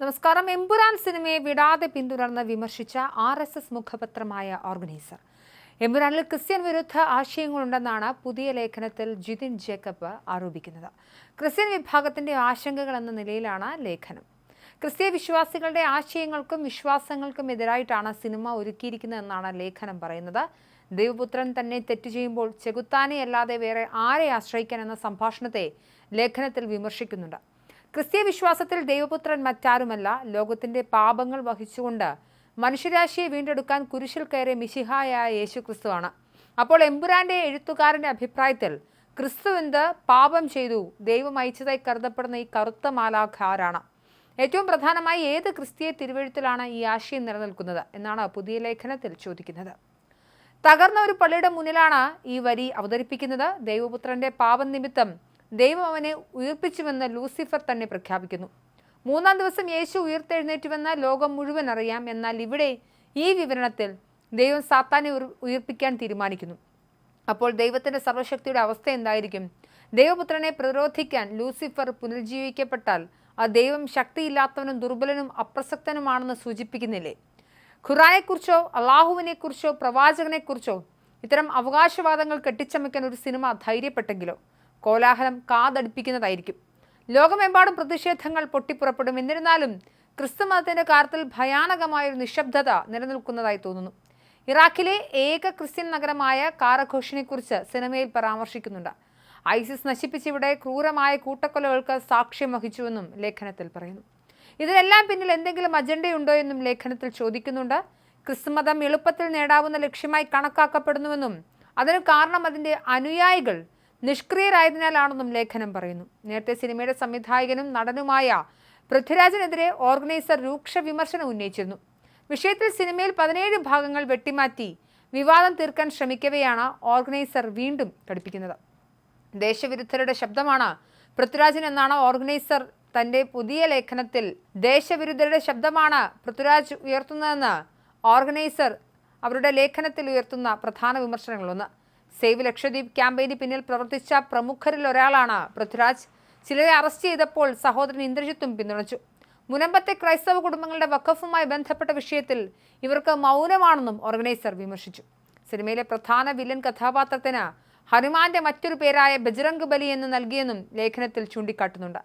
നമസ്കാരം. എമ്പുരാൻ സിനിമയെ വിടാതെ പിന്തുടർന്ന് വിമർശിച്ച ആർ എസ് എസ് മുഖപത്രമായ ഓർഗനൈസർ. എമ്പുരാനിൽ ക്രിസ്ത്യൻ വിരുദ്ധ ആശയങ്ങളുണ്ടെന്നാണ് പുതിയ ലേഖനത്തിൽ ജിതിൻ ജേക്കബ് ആരോപിക്കുന്നത്. ക്രിസ്ത്യൻ വിഭാഗത്തിന്റെ ആശങ്കകൾ എന്ന നിലയിലാണ് ലേഖനം. ക്രിസ്തീയ വിശ്വാസികളുടെ ആശയങ്ങൾക്കും വിശ്വാസങ്ങൾക്കും എതിരായിട്ടാണ് സിനിമ ഒരുക്കിയിരിക്കുന്നതെന്നാണ് ലേഖനം പറയുന്നത്. ദൈവപുത്രൻ തന്നെ തെറ്റ് ചെയ്യുമ്പോൾ ചെകുത്താനെ അല്ലാതെ വേറെ ആരെ ആശ്രയിക്കാൻ എന്ന സംഭാഷണത്തെ ലേഖനത്തിൽ വിമർശിക്കുന്നുണ്ട്. ക്രിസ്തീയ വിശ്വാസത്തിൽ ദൈവപുത്രൻ മറ്റാരുമല്ല ലോകത്തിന്റെ പാപങ്ങൾ വഹിച്ചുകൊണ്ട് മനുഷ്യരാശിയെ വീണ്ടെടുക്കാൻ കുരിശിൽ കയറിയ മിശിഹായായ യേശു ക്രിസ്തുവാണ് അപ്പോൾ എമ്പുരാന്റെ എഴുത്തുകാരന്റെ അഭിപ്രായത്തിൽ ക്രിസ്തു എന്ത് പാപം ചെയ്തു ദൈവം അയച്ചതായി കരുതപ്പെടുന്ന ഈ കറുത്ത മാലാഖാരാണ് ഏറ്റവും പ്രധാനമായി ഏത് ക്രിസ്തീയ തിരുവഴുത്തിലാണ് ഈ ആശയം നിലനിൽക്കുന്നത് എന്നാണ് പുതിയ ലേഖനത്തിൽ ചോദിക്കുന്നത്. തകർന്ന ഒരു പള്ളിയുടെ മുന്നിലാണ് ഈ വരി അവതരിപ്പിക്കുന്നത്. ദൈവപുത്രന്റെ പാപം നിമിത്തം ദൈവം അവനെ ഉയർപ്പിച്ചുവെന്ന് ലൂസിഫർ തന്നെ പ്രഖ്യാപിക്കുന്നു. മൂന്നാം ദിവസം യേശു ഉയർത്തെഴുന്നേറ്റുവെന്ന ലോകം മുഴുവൻ അറിയാം. എന്നാൽ ഇവിടെ ഈ വിവരണത്തിൽ ദൈവം സാത്താനെ ഉയർ- ഉയർപ്പിക്കാൻ തീരുമാനിക്കുന്നു. അപ്പോൾ ദൈവത്തിന്റെ സർവശക്തിയുടെ അവസ്ഥ എന്തായിരിക്കും? ദൈവപുത്രനെ പ്രതിരോധിക്കാൻ ലൂസിഫർ പുനർജീവിക്കപ്പെട്ടാൽ ആ ദൈവം ശക്തിയില്ലാത്തവനും ദുർബലനും അപ്രസക്തനുമാണെന്ന് സൂചിപ്പിക്കുന്നില്ലേ? ഖുറാനെക്കുറിച്ചോ അള്ളാഹുവിനെക്കുറിച്ചോ പ്രവാചകനെക്കുറിച്ചോ ഇത്തരം അവകാശവാദങ്ങൾ കെട്ടിച്ചമയ്ക്കാൻ ഒരു സിനിമ ധൈര്യപ്പെട്ടെങ്കിലോ? കോലാഹലം കാതടിപ്പിക്കുന്നതായിരിക്കും. ലോകമെമ്പാടും പ്രതിഷേധങ്ങൾ പൊട്ടിപ്പുറപ്പെടും. എന്നിരുന്നാലും ക്രിസ്തു മതത്തിന്റെ കാര്യത്തിൽ ഭയാനകമായൊരു നിശബ്ദത നിലനിൽക്കുന്നതായി തോന്നുന്നു. ഇറാഖിലെ ഏക ക്രിസ്ത്യൻ നഗരമായ കാറഘോഷിനെക്കുറിച്ച് സിനിമയിൽ പരാമർശിക്കുന്നുണ്ട്. ഐസിസ് നശിപ്പിച്ചിവിടെ ക്രൂരമായ കൂട്ടക്കൊലകൾക്ക് സാക്ഷ്യം വഹിച്ചുവെന്നും ലേഖനത്തിൽ പറയുന്നു. ഇതിനെല്ലാം പിന്നിൽ എന്തെങ്കിലും അജണ്ടയുണ്ടോ എന്നും ലേഖനത്തിൽ ചോദിക്കുന്നുണ്ട്. ക്രിസ്തുമതം എളുപ്പത്തിൽ നേടാവുന്ന ലക്ഷ്യമായി കണക്കാക്കപ്പെടുന്നുവെന്നും അതിന് കാരണം അതിന്റെ അനുയായികൾ നിഷ്ക്രിയരായതിനാലാണെന്നും ലേഖനം പറയുന്നു. നേരത്തെ സിനിമയുടെ സംവിധായകനും നടനുമായ പൃഥ്വിരാജിനെതിരെ ഓർഗനൈസർ രൂക്ഷ വിമർശനം ഉന്നയിച്ചിരുന്നു. വിഷയത്തിൽ സിനിമയിൽ പതിനേഴ് ഭാഗങ്ങൾ വെട്ടിമാറ്റി വിവാദം തീർക്കാൻ ശ്രമിക്കവെയാണ് ഓർഗനൈസർ വീണ്ടും ഘടിപ്പിക്കുന്നത് ദേശവിരുദ്ധരുടെ ശബ്ദമാണ് പൃഥ്വിരാജൻ എന്നാണ് ഓർഗനൈസർ തന്റെ പുതിയ ലേഖനത്തിൽ ദേശവിരുദ്ധരുടെ ശബ്ദമാണ് പൃഥ്വിരാജ് ഉയർത്തുന്നതെന്ന് ഓർഗനൈസർ അവരുടെ ലേഖനത്തിൽ ഉയർത്തുന്ന പ്രധാന വിമർശനങ്ങളൊന്ന്. സേവ് ലക്ഷദ്വീപ് ക്യാമ്പയിന് പിന്നിൽ പ്രവർത്തിച്ച പ്രമുഖരിൽ ഒരാളാണ് പൃഥ്വിരാജ്. ചിലരെ അറസ്റ്റ് ചെയ്തപ്പോൾ സഹോദരൻ ഇന്ദ്രജിത്തും പിന്തുണച്ചു. മുനമ്പത്തെ ക്രൈസ്തവ കുടുംബങ്ങളുടെ വഖഫുമായി ബന്ധപ്പെട്ട വിഷയത്തിൽ ഇവർക്ക് മൗനമാണെന്നും ഓർഗനൈസർ വിമർശിച്ചു. സിനിമയിലെ പ്രധാന വില്ലൻ കഥാപാത്രത്തിന് ഹനുമാന്റെ മറ്റൊരു പേരായ ബജ്രംഗ് ബലി എന്ന് നൽകിയെന്നും ലേഖനത്തിൽ ചൂണ്ടിക്കാട്ടുന്നുണ്ട്.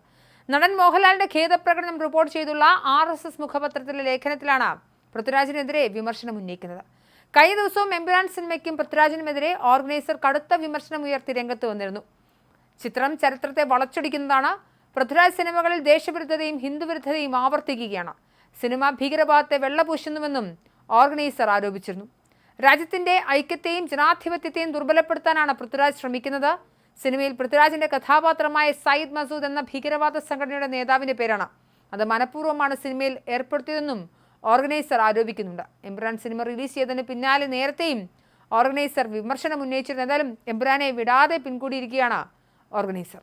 നടൻ മോഹൻലാലിന്റെ ഖേദപ്രകടനം റിപ്പോർട്ട് ചെയ്തുള്ള ആർ എസ് എസ് മുഖപത്രത്തിലെ ലേഖനത്തിലാണ് പൃഥ്വിരാജിനെതിരെ വിമർശനം ഉന്നയിക്കുന്നത് കഴിഞ്ഞ ദിവസവും എമ്പുരാൻ സിനിമയ്ക്കും പൃഥ്വിരാജിനുമെതിരെ ഓർഗനൈസർ കടുത്ത വിമർശനം ഉയർത്തി രംഗത്ത് വന്നിരുന്നു. ചിത്രം ചരിത്രത്തെ വളച്ചൊടിക്കുന്നതാണ്. പൃഥ്വിരാജ് സിനിമകളിൽ ദേശവിരുദ്ധതയും ഹിന്ദുവിരുദ്ധതയും ആവർത്തിക്കുകയാണ്. സിനിമ ഭീകരവാദത്തെ വെള്ളപൂശുന്നുവെന്നും ഓർഗനൈസർ ആരോപിച്ചിരുന്നു. രാജ്യത്തിന്റെ ഐക്യത്തെയും ജനാധിപത്യത്തെയും ദുർബലപ്പെടുത്താനാണ് പൃഥ്വിരാജ് ശ്രമിക്കുന്നത്. സിനിമയിൽ പൃഥ്വിരാജിന്റെ കഥാപാത്രമായ സയ്യിദ് മസൂദ് എന്ന ഭീകരവാദ സംഘടനയുടെ നേതാവിന്റെ പേരാണ്. അത് മനഃപൂർവമാണ് സിനിമയിൽ ഏർപ്പെടുത്തിയതെന്നും ഓർഗനൈസർ ആരോപിക്കുന്നുണ്ട്. എംബ്രാൻ സിനിമ റിലീസ് ചെയ്തതിന് പിന്നാലെ നേരത്തെയും ഓർഗനൈസർ വിമർശനം ഉന്നയിച്ചിരുന്നു എന്തായാലും എംബ്രാനെ വിടാതെ പിൻകൂടിയിരിക്കുകയാണ് ഓർഗനൈസർ.